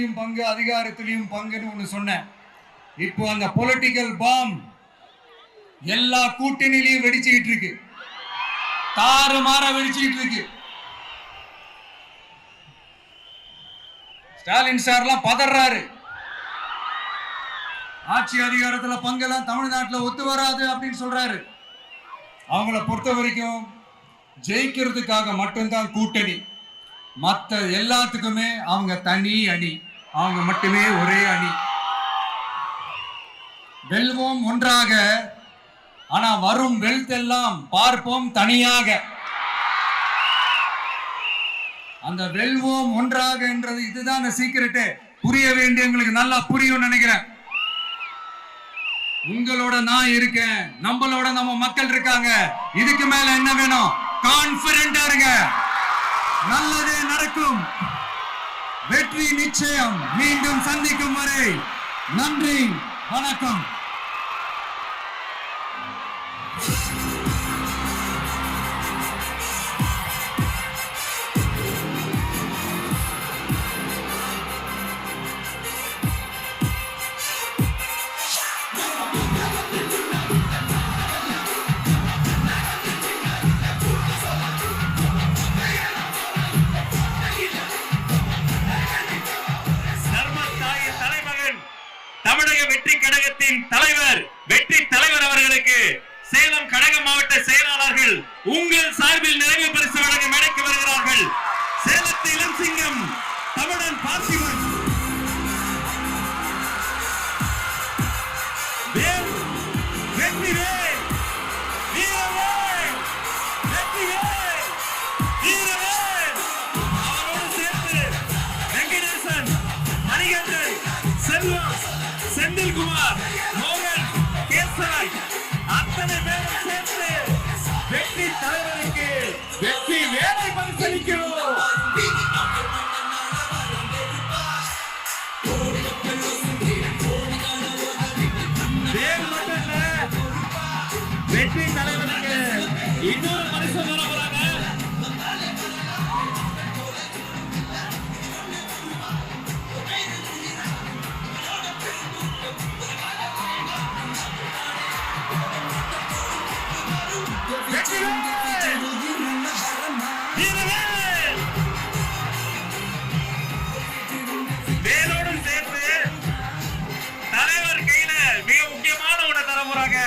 ஆட்சியிலையும் பங்கு அதிகாரத்திலையும் பங்குன்னு ஒன்று சொன்னேன். இப்போ அந்த பொலிட்டிக்கல் பாம் எல்லா கூட்டணியிலையும் வெடிச்சுக்கிட்டு இருக்கு. தாறு மாற வெடிச்சுக்கிட்டு இருக்கு. ஸ்டாலின் சார்லாம் பதறாரு. ஆட்சி அதிகாரத்துல பங்கெல்லாம் தமிழ்நாட்டில் ஒத்து வராது அப்படின்னு சொல்றாரு. அவங்கள பொறுத்த வரைக்கும் ஜெயிக்கிறதுக்காக மட்டும்தான் கூட்டணி. மற்ற எல்லாத்துக்குமே அவங்க தனி அணி. அவங்க மட்டுமே ஒரே அணி. வெல்வோம் ஒன்றாக ஆனா வரும் வெல்த் எல்லாம் பார்ப்போம் தனியாக. அந்த வெல்வோம் ஒன்றாக என்றது இதுதான் அந்த சீக்கிரட்டு புரிய வேண்டியவங்களுக்கு நல்லா புரியும் நினைக்கிறேன். உங்களோட நான் இருக்கேன் நம்மளோட நம்ம மக்கள் இருக்காங்க. இதுக்கு மேல என்ன வேணும்? கான்பிடண்டா இருங்க. நல்லதே நடக்கும். வெற்றி நிச்சயம் மீண்டும் சந்திக்கும் வரை நன்றி வணக்கம். தமிழக வெற்றி கழகத்தின் தலைவர் வெற்றி தலைவர் அவர்களுக்கு சேலம் கழக மாவட்ட செயலாளர்கள் உங்கள் சார்பில் நிறைவு பரிசு வழங்க மேடைக்கு வருகிறார்கள். சேலத்து இளம் சிங்கம் தமிழன் பார்த்திபன் வெற்றி வேல், வீரவேல், வெற்றி வேல், வீரவேல். அவரோடு சேர்த்து வெங்கடேசன் மணிகண்டன் செல்வம் செந்தில்குமார் மோகன் கேசவன் அத்தனை பேரும் சேர்ந்து வெற்றி தலைவருக்கு வெற்றி வேலை பரிசளிக்கிறோம். வெற்றி தலைவருக்கு இன்னொரு தலைவர் கையில மிக முக்கியமான ஒண்ணு தர போறாங்க